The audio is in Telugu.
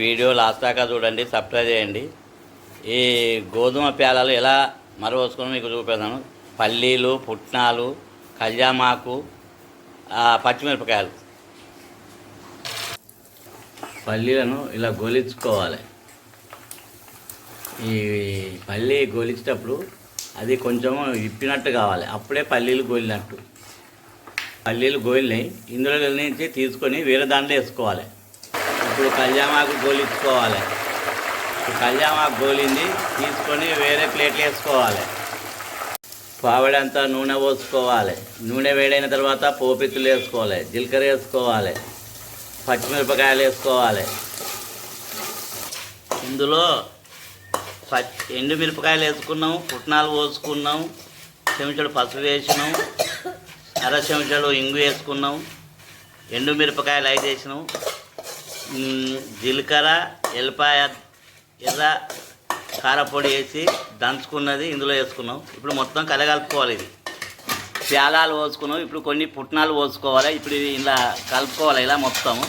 వీడియో లాస్ట్ దాకా చూడండి సబ్స్క్రైబ్ చేయండి. ఈ గోధుమ పేలాలు ఎలా మరవసుకుని మీకు చూపిస్తాను. పల్లీలు పుట్నాలు కళ్యామాకు పచ్చిమిరపకాయలు. పల్లీలను ఇలా గోలించుకోవాలి. ఈ పల్లీ గొలిచేటప్పుడు అది కొంచెం ఇప్పినట్టు కావాలి. అప్పుడే పల్లీలు గోలినట్టు. పల్లీలు గోలినాయి. ఇందులో నుంచి తీసుకొని వేరే దాంట్లో వేసుకోవాలి. ఇప్పుడు కళ్యామాకు గోలించుకోవాలి ఈ కళ్యామాకు గోలింది తీసుకొని వేరే ప్లేట్లు వేసుకోవాలి. పావడంతా నూనె పోసుకోవాలి. నూనె వేడైన తర్వాత పోపిత్తులు వేసుకోవాలి జీలకర్ర వేసుకోవాలి పచ్చిమిరపకాయలు వేసుకోవాలి. ఇందులో పచ్చి ఎండుమిరపకాయలు వేసుకున్నాం పుట్నాలు పోసుకున్నాం చెంచాడు పసుపు వేసినాం అర చెంచాడు ఇంగు వేసుకున్నాం ఎండుమిరపకాయలు ఐదు వేసినాం జీలకర్ర ఎల్లిపాయ ఎర్ర కారపొడి వేసి దంచుకున్నది ఇందులో వేసుకున్నాం. ఇప్పుడు మొత్తం కలగలుపుకోవాలి ఇది. ప్యాలాలు పోసుకున్నాం. ఇప్పుడు కొన్ని పుట్నాలు పోసుకోవాలి. ఇప్పుడు ఇది ఇలా కలుపుకోవాలి ఇలా మొత్తం